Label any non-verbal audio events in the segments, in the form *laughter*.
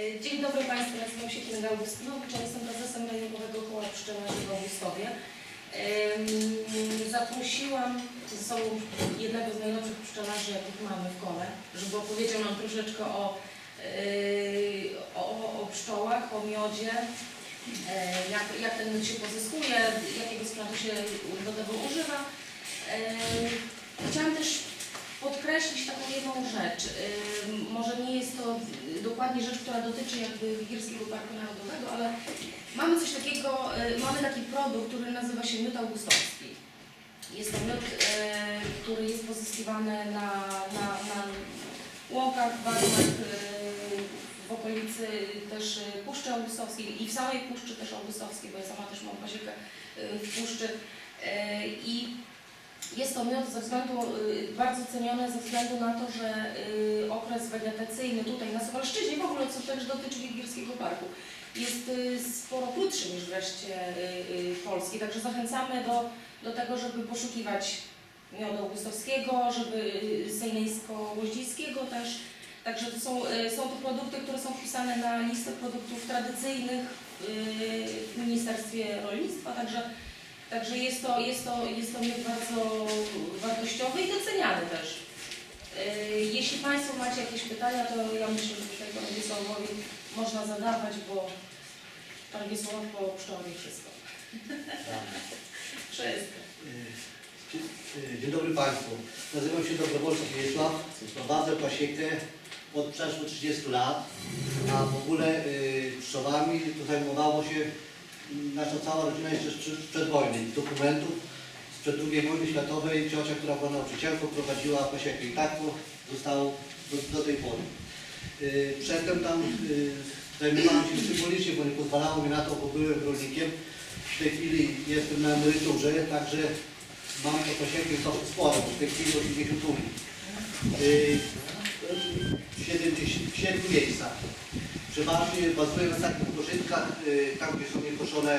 E, Dzień dobry Państwu, nazywam się Kinga Augustynowicz, jestem prezesem Rejonowego Koła Pszczelarzy w Augustowie. Em, Zaprosiłam ze sobą jednego z najlepszych pszczelarzy, jakich mamy w kole, żeby opowiedział nam troszeczkę o, yy, o, o pszczołach, o miodzie, e, jak, jak ten się pozyskuje, jakiego sprzętu się do tego używa. Chciałam też podkreślić taką jedną rzecz. Ym, Może nie jest to y, dokładnie rzecz, która dotyczy jakby Górskiego Parku Narodowego, ale mamy coś takiego, y, mamy taki produkt, który nazywa się miód augustowski. Jest to miód, y, który jest pozyskiwany na, na, na łąkach, bagnach, y, w okolicy też y, Puszczy Augustowskiej i w samej Puszczy też Augustowskiej, bo ja sama też mam pasiekę y, w Puszczy. Y, I jest to miód ze względu, y, bardzo ceniony ze względu na to, że y, okres wegetacyjny tutaj na Suwalszczyźnie, w ogóle co też dotyczy Wigierskiego Parku, jest y, sporo krótszy niż wreszcie Polski. Także zachęcamy do, do tego, żeby poszukiwać miodu augustowskiego, żeby sejneńsko-łoździńskiego też. Także to są, są to produkty, które są wpisane na listę produktów tradycyjnych w Ministerstwie Rolnictwa, także Także jest to, jest to, jest to miód bardzo wartościowy i doceniany też. Yy, Jeśli Państwo macie jakieś pytania, to ja myślę, że tutaj Panu Wiesławowi można zadawać, bo Pan Wiesław po pszczołach wszystko. Wszystko. Dzień- Dzień dobry Państwu. Nazywam się Dobrowolski Wiesław. Prowadzę pasiekę od przeszło 30 lat, a w ogóle y, pszczołami to zajmowało się nasza cała rodzina jeszcze sprzed, przed wojny. Z dokumentów sprzed II wojny światowej ciocia, która była nauczycielką, prowadziła pasiekę i tak to zostało do, do tej pory. Y, Przedtem tam y, zajmowałem się symbolicznie, bo nie pozwalało mi na to, bo byłem rolnikiem. W tej chwili jestem na emeryturze, także mam to pasiekę sporo, bo w tej chwili 80 uli. Yy, w Przeważnie bazuję na takich pożytkach, yy, tam gdzie są niekoszone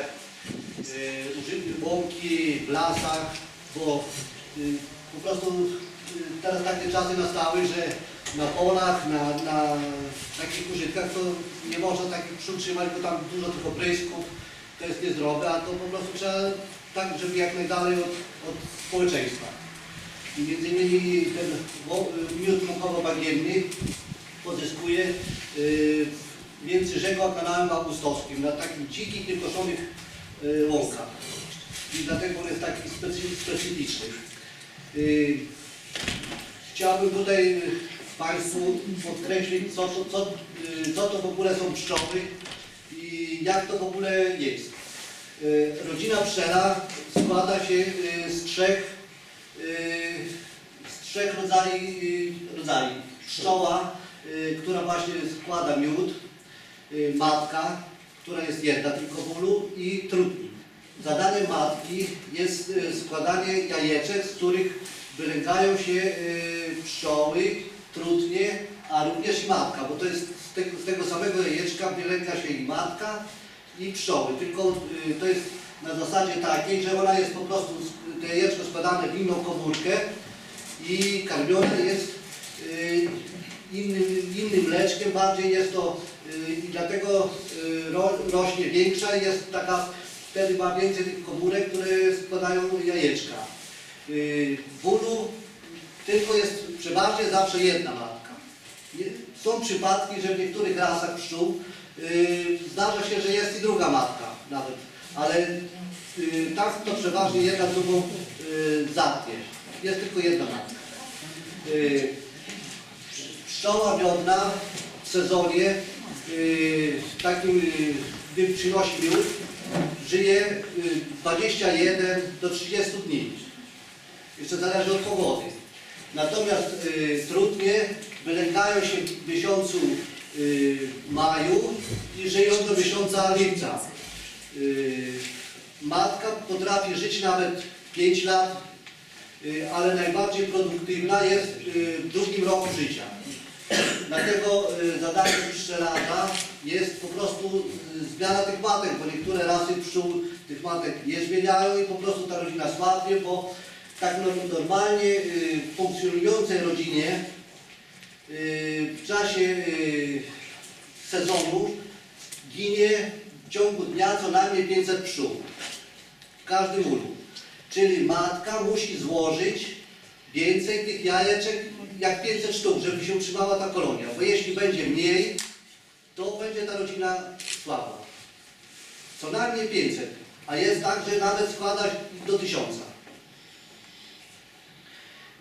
yy, użytki łąki, w lasach, bo yy, po prostu teraz takie czasy nastały, że na polach, na, na takich użytkach to nie można takich pszczół bo tam dużo tych oprysków, to jest niezdrowe, a to po prostu trzeba tak, żeby jak najdalej od, od społeczeństwa. I między innymi ten miód mokowo-bagienny pozyskuje yy, między rzeką a kanałem augustowskim na takich dzikich, niekoszonych łąkach. I dlatego on jest taki specy- specyficzny. Yy, Chciałbym tutaj y, Państwu podkreślić, co, co, y, co to w ogóle są pszczoły i jak to w ogóle jest. Y, Rodzina pszczela składa się y, z trzech, y, z trzech rodzajów. Pszczoła, y, która właśnie składa miód, y, matka, która jest jedna tylko w ulu i trutnik. Zadaniem matki jest y, składanie jajeczek, z których wylęgają się y, pszczoły, trutnie, a również i matka, bo to jest z tego, z tego samego jajeczka wylęga się i matka, i pszczoły. Tylko y, to jest na zasadzie takiej, że ona jest po prostu, to jajeczko składane w inną komórkę i karmione jest y, innym, innym mleczkiem, bardziej jest to y, i dlatego y, ro, rośnie większa i jest taka, wtedy ma więcej tych komórek, które składają jajeczka. Y, W ulu tylko jest przeważnie zawsze jedna matka. Są przypadki, że w niektórych rasach pszczół y, zdarza się, że jest i druga matka nawet, ale tak to przeważnie jedna drugą zatnie. Jest tylko jedna matka. Pszczoła miodna w sezonie takim, y, gdy przynosi miód, żyje y, 21 do 30 dni. Jeszcze zależy od pogody. Natomiast y, trudnie wylęgają się w miesiącu y, maju i żyją do miesiąca lipca. Y, matka potrafi żyć nawet 5 lat, y, ale najbardziej produktywna jest y, w drugim roku życia. Dlatego y, zadaniem pszczelarza jest po prostu y, zmiana tych matek, bo niektóre rasy pszczół tych matek nie zmieniają i po prostu ta rodzina słabnie, bo tak no- normalnie y, funkcjonującej rodzinie w czasie sezonu ginie w ciągu dnia co najmniej 500 pszczół. W każdym ulu. Czyli matka musi złożyć więcej tych jajeczek jak 500 sztuk, żeby się utrzymała ta kolonia. Bo jeśli będzie mniej, to będzie ta rodzina słaba. Co najmniej 500. A jest tak, że nawet składa do 1000.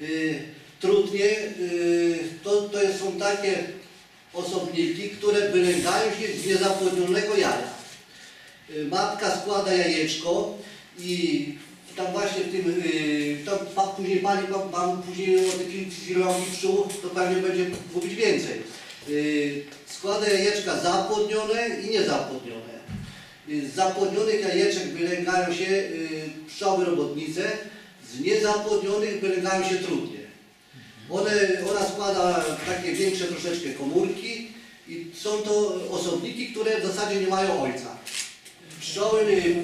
Yy, trudnie, yy, to, to są takie osobniki, które wylęgają się z niezapłodnionego jaja. Yy, Matka składa jajeczko i tam właśnie w tym, yy, tam pa, później pani, pan, pan później o tych filologii pszczół, to pewnie będzie mówić więcej. Yy, Składa jajeczka zapłodnione i niezapłodnione. Yy, Z zapłodnionych jajeczek wylęgają się yy, pszczoły robotnice, z niezapłodnionych wylęgają się trudnie. One, ona składa takie większe troszeczkę komórki i są to osobniki, które w zasadzie nie mają ojca. Pszczoły y,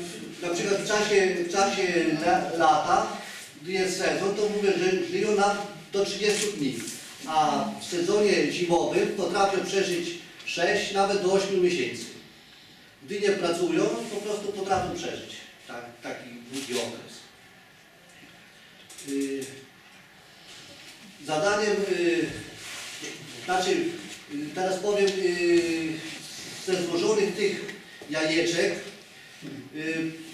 na przykład w czasie, w czasie la, lata, gdy jest sezon, to mówię, że żyją nam do 30 dni, a w sezonie zimowym potrafią przeżyć 6, nawet do 8 miesięcy. Gdy nie pracują, po prostu potrafią przeżyć tak, taki długi okres. Y, Zadaniem, y, znaczy, y, teraz powiem, ze złożonych tych jajeczek,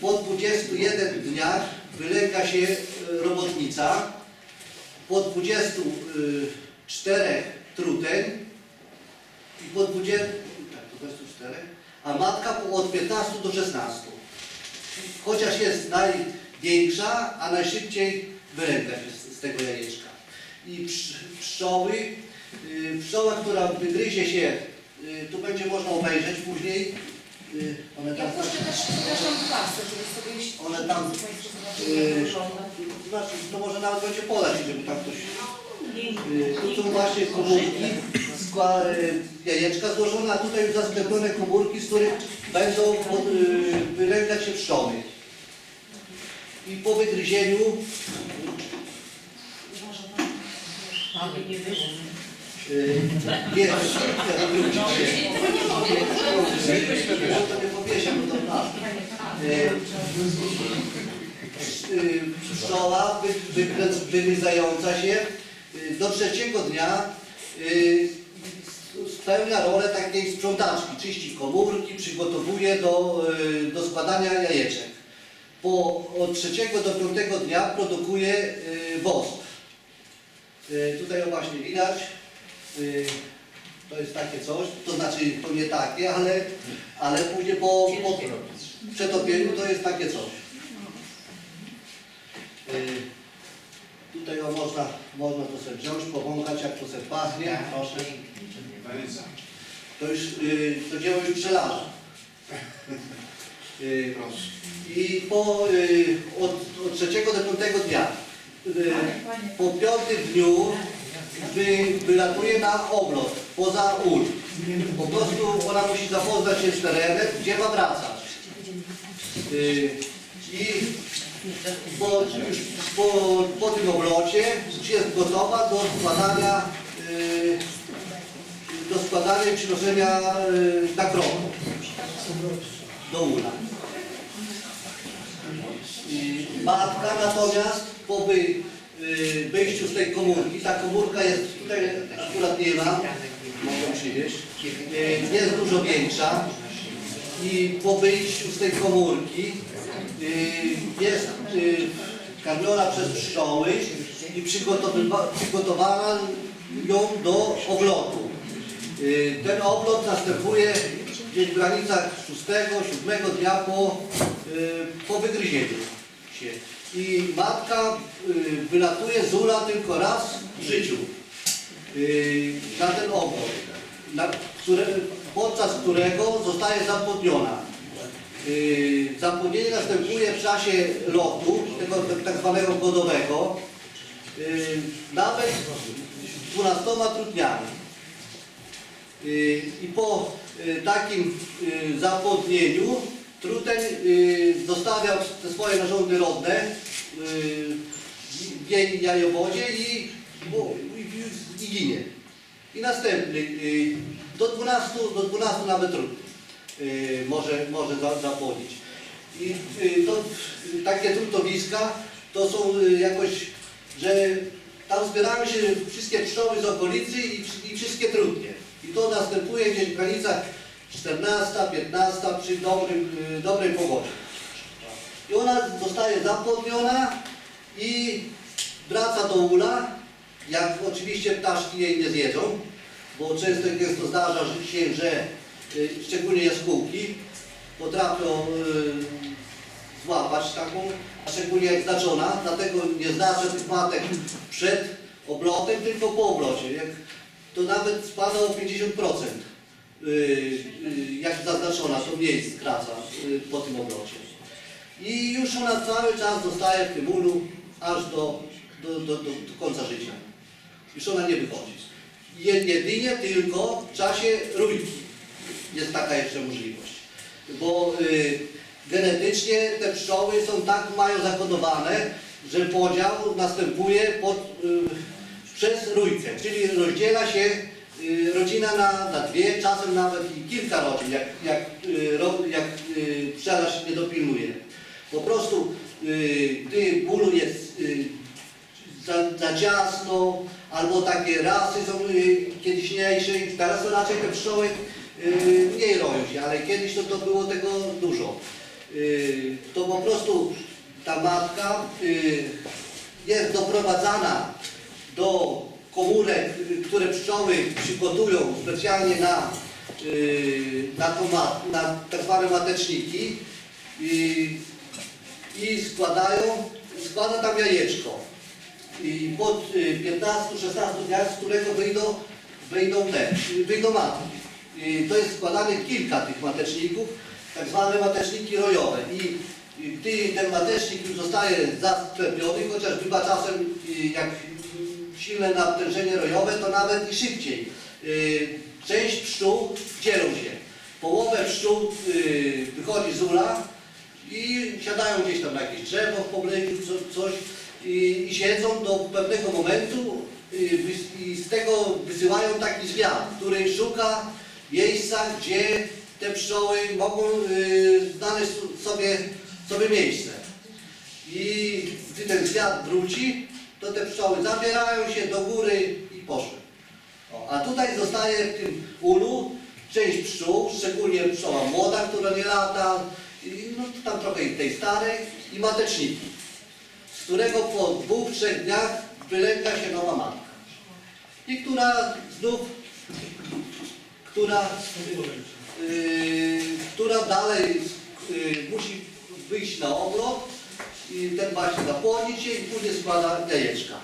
po 21 dniach wylęga się y, robotnica, po 24 truteń i po 20, tak, 24, a matka po- od 15 do 16. Chociaż jest największa, a najszybciej wylęga się z, tego jajeczka. I psz, pszczoły, y, pszczoła, która wygryzie się, y, tu będzie można obejrzeć później, y, one Ja tam, też, przepraszam, klasę, żeby sobie One tam, y, jak znaczy, to może nawet będzie podać, żeby tam ktoś Y, Tu są właśnie komórki, skła, y, jajeczka złożone, a tutaj już zasklepione komórki, z których będą pod, y, wylęgać się pszczoły. I po wygryzieniu Ale nie wyszło. Y, to nie powieszę, bo to wygryzająca się y, do trzeciego dnia y, spełnia rolę takiej sprzątaczki, czyści komórki, przygotowuje do, y, do składania jajeczek. Po, od trzeciego do piątego dnia produkuje wosk. Tutaj właśnie widać, to jest takie coś, to znaczy to nie takie, ale, ale później po, po przetopieniu to jest takie coś. Y, Tutaj o, można, można to sobie wziąć, powąchać jak to sobie pachnie, proszę. To już, y, to dzieło już pszczelarza. Y, I po, y, od, od trzeciego do piątego dnia, y, po piątym dniu wy, wylatuje na oblot, poza ul. Po prostu ona musi zapoznać się z terenem, gdzie ma wracać. Y, I po, po, po tym oblocie jest gotowa do składania, y, do składania i przynoszenia y, na krok do ula. Matka natomiast po wy, y, wyjściu z tej komórki, ta komórka jest tutaj akurat nie ma, mogę przywieźć, y, jest dużo większa i po wyjściu z tej komórki y, jest y, karmiona przez pszczoły i przygotowana ją do oblotu. Y, Ten oblot następuje gdzieś w granicach 6-7 dnia po, y, po wygryzieniu się. I matka y, wylatuje z ula tylko raz w życiu y, na ten oblot, na, które, podczas którego zostaje zapłodniona. Yy, Zapłodnienie następuje w czasie lotu, tego tak zwanego godowego, nawet 12 trudniami. I po takim zapłodnieniu truten yy, zostawia te swoje narządy rodne yy, w jej jajowodzie i, i, i ginie. I następny, y, do 12, do 12 nawet ród y, może, może za- zapłodzić. I y, to, y, takie trutowiska to są y, jakoś, że tam zbierają się wszystkie pszczoły z okolicy i, i wszystkie trudnie. I to następuje gdzieś w granicach 14, 15 przy dobrym, y, dobrej pogodzie. I ona zostaje zapłodniona i wraca do ula, jak oczywiście ptaszki jej nie zjedzą, bo często gęsto zdarza się, że y, szczególnie jaskółki potrafią y, złapać taką, szczególnie jak znaczona, dlatego nie znaczę tych matek przed oblotem, tylko po oblocie. Jak, to nawet spada o 50%. Y, y, Jak zaznaczona, to mniej skraca y, po tym oblocie. I już ona cały czas zostaje w tym ulu aż do, do, do, do, końca życia. Już ona nie wychodzi. Je- Jedynie tylko w czasie rójki jest taka jeszcze możliwość. Bo y, genetycznie te pszczoły są tak mają zakodowane, że podział następuje pod, y, przez rójkę, czyli rozdziela się rodzina na, na dwie, czasem nawet i kilka rodzin, jak, jak, y, jak y, nie dopilnuje. Po prostu, y, gdy bólu jest y, za, za ciasno, albo takie rasy są y, kiedyśniejsze i teraz to raczej te pszczoły y, mniej roją się, ale kiedyś to, to było tego dużo. Y, to po prostu ta matka y, jest doprowadzana do komórek, y, które pszczoły przygotują specjalnie na, y, na, mat, na tak zwane mateczniki i, i składają, składa tam jajeczko. I pod y, 15-16 dniach, z którego wyjdą, wyjdą te, y, wyjdą matki. I to jest składane kilka tych mateczników, tak zwane mateczniki rojowe. I, gdy ten matecznik już zostaje zasklepiony, chociaż bywa czasem y, jak y, silne natężenie rojowe, to nawet i szybciej. Y, Część pszczół dzielą się. Połowę pszczół y, wychodzi z ula, i siadają gdzieś tam na jakieś drzewo w pobliżu, co, coś i, i siedzą do pewnego momentu y, i z tego wysyłają taki zwiat, który szuka miejsca, gdzie te pszczoły mogą znaleźć sobie, sobie miejsce. I gdy ten zwiat wróci, to te pszczoły zabierają się do góry i poszły. O, a tutaj zostaje w tym ulu część pszczół, szczególnie pszczoła młoda, która nie lata, i, no, tam trochę i tej starej i mateczniki, z którego po dwóch, trzech dniach wylęga się nowa matka. I która znów, która, yy, która dalej yy, musi wyjść na oblot i ten właśnie zapłonić się i później składa jajeczka.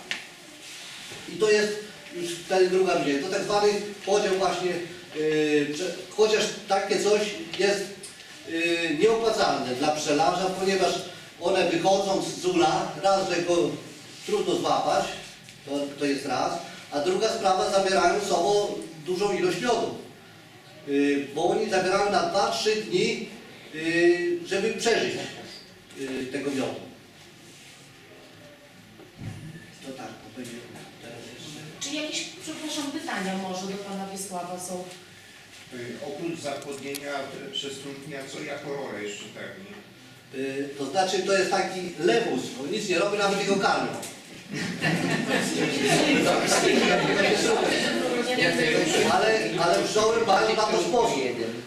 I to jest już wtedy druga różnica. To tak zwany podział właśnie, yy, chociaż takie coś jest yy, nieopłacalne dla pszczelarza, ponieważ one wychodząc z ula, raz, że go trudno złapać, to, to jest raz, a druga sprawa, zabierają sobą dużą ilość miodu. Yy, bo oni zabierają na 2-3 dni, yy, żeby przeżyć yy, tego miodu. Czy jakieś, przepraszam, pytania może do Pana Wiesława są? Y, Oprócz zapłodnienia y, przez trudnia, co jako rolę jeszcze? Y, To znaczy to jest taki lewus, on nic nie robi, nawet jego karmią. Ale, ale pszczoły mają na to sposób.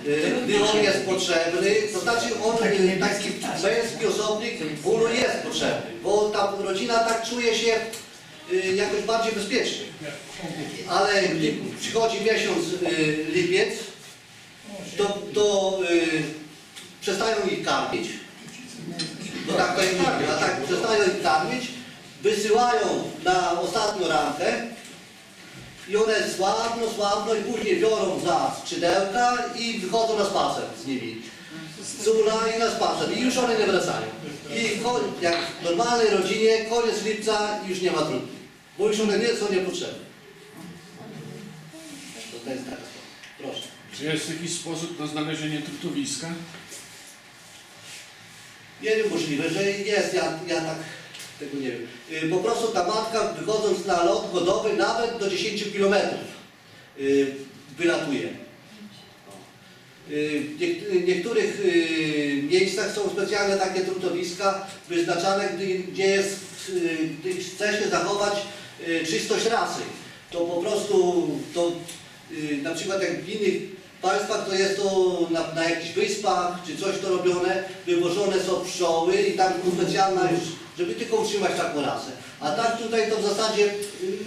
Y, Gdy on jest potrzebny, to znaczy on y, taki męski osobnik bólu jest potrzebny, bo ta rodzina tak czuje się y, jakoś bardziej bezpiecznie. Ale przychodzi miesiąc y, lipiec, to, to y, przestają ich karmić, bo tak to jest a tak przestają ich karmić, wysyłają na ostatnią rankę i one słabną, słabną i później biorą za skrzydełka i wychodzą na spacer z nimi. Z ula i na spacer i już one nie wracają. I jak w normalnej rodzinie, koniec lipca już nie ma trudnych, bo już one nie są niepotrzebne. To jest tak. Proszę. Czy jest jakiś sposób na znalezienie trutowiska? Nie wiem, możliwe, że jest, ja, ja tak tego nie wiem. Y, Po prostu ta matka wychodząc na lot godowy nawet do 10 km y, wylatuje. Y, W niek- niektórych y, miejscach są specjalne takie trutowiska wyznaczane, gdzie jest, y, gdy chce się zachować y, czystość rasy. To po prostu, to y, na przykład jak w innych państwach to jest to na, na jakichś wyspach czy coś to robione, wywożone są pszczoły i tam specjalna już, żeby tylko utrzymać taką rasę. A tak tutaj to w zasadzie y,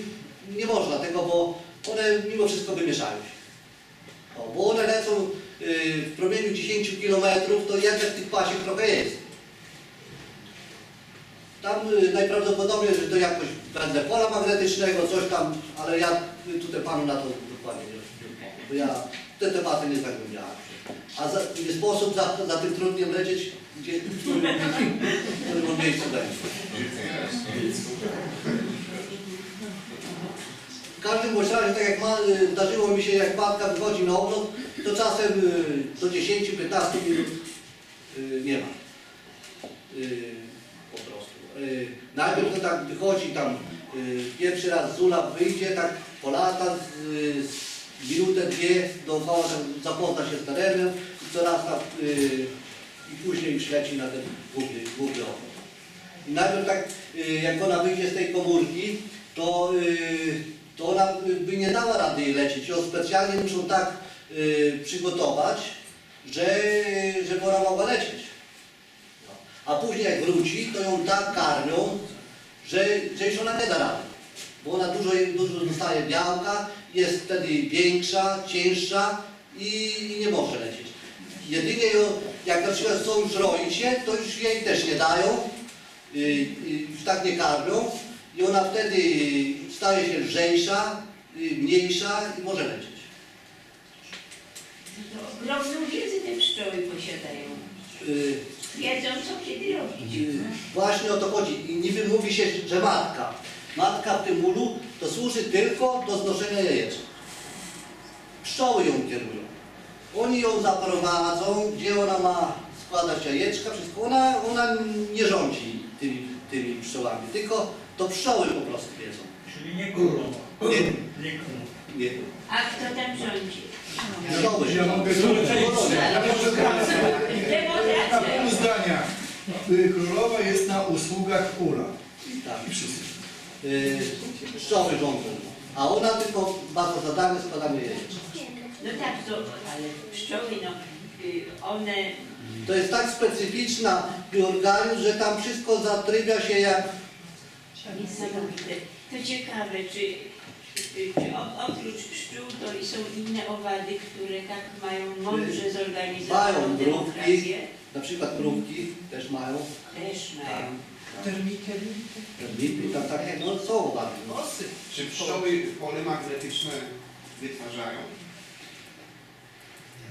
nie można tego, bo one mimo wszystko wymieszają się. O, bo one lecą y, w promieniu 10 km, to jednak tych pasiek trochę jest. Tam y, najprawdopodobniej, że to jakoś będę pola magnetycznego, coś tam, ale ja y, tutaj panu na to dokładnie nie bo ja te tematy nie zagłębiałem. A za, nie sposób za, za tym trudkiem lecieć, gdzie, w którym, miejscu będzie. W każdym bądź razie, tak jak ma, y, zdarzyło mi się, jak matka wychodzi na ogląd, to czasem y, do 10-15 minut y, nie ma. Y, Po prostu. Najpierw to tak wychodzi tam, pierwszy raz z ula wyjdzie, tak polata z, z minutę, dwie, dookoła tak zapozna się z terenem i coraz tam i później już leci na ten główny, główny. I najpierw tak, jak ona wyjdzie z tej komórki, to, to ona by nie dała rady jej lecieć. Ją specjalnie muszą tak y, przygotować, że, żeby ona mogła lecieć. No. A później jak wróci, to ją tak karmią, że, że już ona nie da rady. Bo ona dużo, dużo dostaje białka, jest wtedy większa, cięższa i, i nie może lecieć. Jedynie ją, jak na przykład chcą już roić się, to już jej też nie dają, y, y, już tak nie karmią i ona wtedy staje się lżejsza, y, mniejsza i może lecieć. To ogromną wiedzę te pszczoły posiadają. Y, Wiedzą, co kiedy robić. y, Właśnie o to chodzi. I niby mówi się, że matka. Matka w tym ulu to służy tylko do znoszenia jajeczek. Pszczoły ją kierują. Oni ją zaprowadzą, gdzie ona ma składać jajeczka, wszystko. Ona, ona nie rządzi tymi, tymi pszczołami, tylko to pszczoły po prostu wiedzą. Czyli nie królowa. Nie, Nie królowa. nie. A kto tam rządzi? Pszczoły. Ja mogę. Ja może. Na pół zdania. Y, Królowa jest na usługach ula. Tak. I wszyscy. Y, Pszczoły rządzą. A ona tylko za zadanie składanie jajeczek. No tak, to, ale pszczoły, no, y, one, To jest tak specyficzna organizm, że tam wszystko zatrybia się jak... niesamowite. To ciekawe, czy, czy o- oprócz pszczół to i są inne owady, które tak mają mądrze zorganizowaną Mają mrówki. demokrację? Na przykład mrówki też mają. Też mają. Tam, termity, tam takie, no są owady. No. Czy pszczoły pole magnetyczne wytwarzają?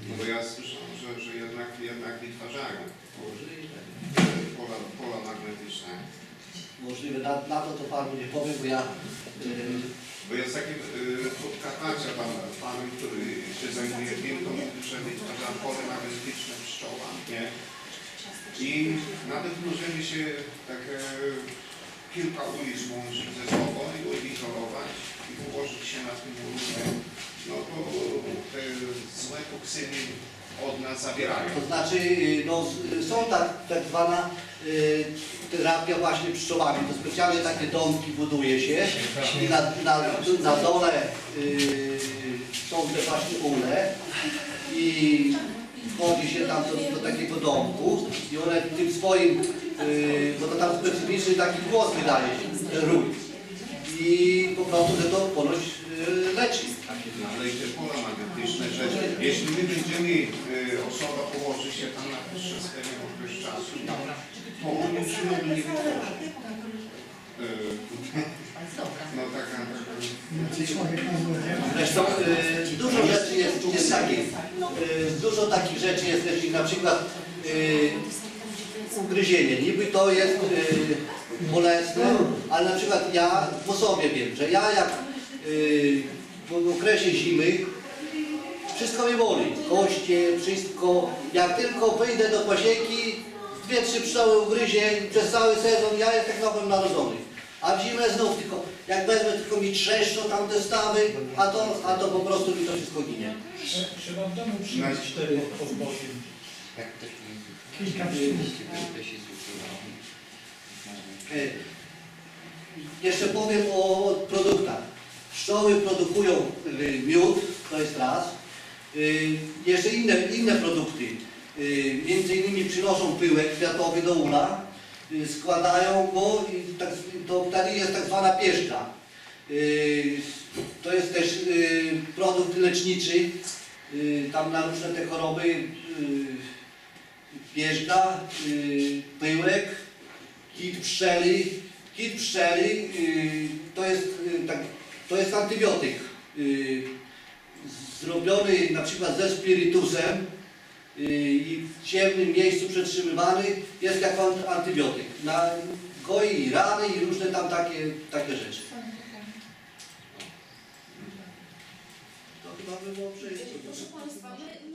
No bo ja słyszałem, że, że jednak, jednak wytwarzają Możliwe. pola, pola magnetyczne. Możliwe. Na, na to to panu nie powiem, bo ja... Bo jest taki y, Podkarpacia tam panem, który się zajmuje mówi, że wytwarza pole magnetyczne pszczoła, nie? I możemy się tak e, kilka ulic łączyć ze sobą i odizolować i położyć się na tym ulicy. No to te złe toksyny od nas zabierają. To znaczy, y, no, są tak, tak zwana terapia właśnie pszczołami. To specjalnie takie domki buduje się i na, na, na dole y, są te właśnie ule i wchodzi się tam do, do takiego domku i one tym swoim, y, bo to tam specyficzny taki głos wydaje się, rój. I po prostu, że to ponoć y, leczy. Ale i te pola magnetyczne, że jeśli my będziemy, y, osoba położy się tam na przez pewien okres czasu, to on niczego nie wytworzy. Y, *laughs* No taka, taka Zresztą y, dużo rzeczy jest, jest takich, y, dużo takich rzeczy jest też, na przykład y, ugryzienie. Niby to jest y, bolesne, ale na przykład ja po sobie wiem, że ja jak y, w okresie zimy wszystko mi boli, koście, wszystko. Jak tylko wyjdę do pasieki, dwie, trzy pszczoły ugryzie przez cały sezon ja jestem jak nowym narodzony. A w zimę znów tylko, jak wezmę tylko mi trzeszczą tamte stawy, a to, a to po prostu mi to wszystko ginie. Trze- Trzeba w domu przyjąć cztery pod bokiem. Kilka pszczół. E, Jeszcze powiem o produktach. Pszczoły produkują y, miód, to jest raz. Y, Jeszcze inne, inne produkty. Y, Między innymi przynoszą pyłek kwiatowy do ula, składają go i tak, to wtedy jest tak zwana pieszka. To jest też produkt leczniczy, tam na różne te choroby pierzga, pyłek, kit pszczeli. Kit pszczeli to jest, tak, to jest antybiotyk. Y, zrobiony na przykład ze spirytusem y, i w ciemnym miejscu przetrzymywany jest jako an- antybiotyk. Na, goi rany i różne tam takie, takie rzeczy. To chyba by było przejście. Proszę Państwa, my, my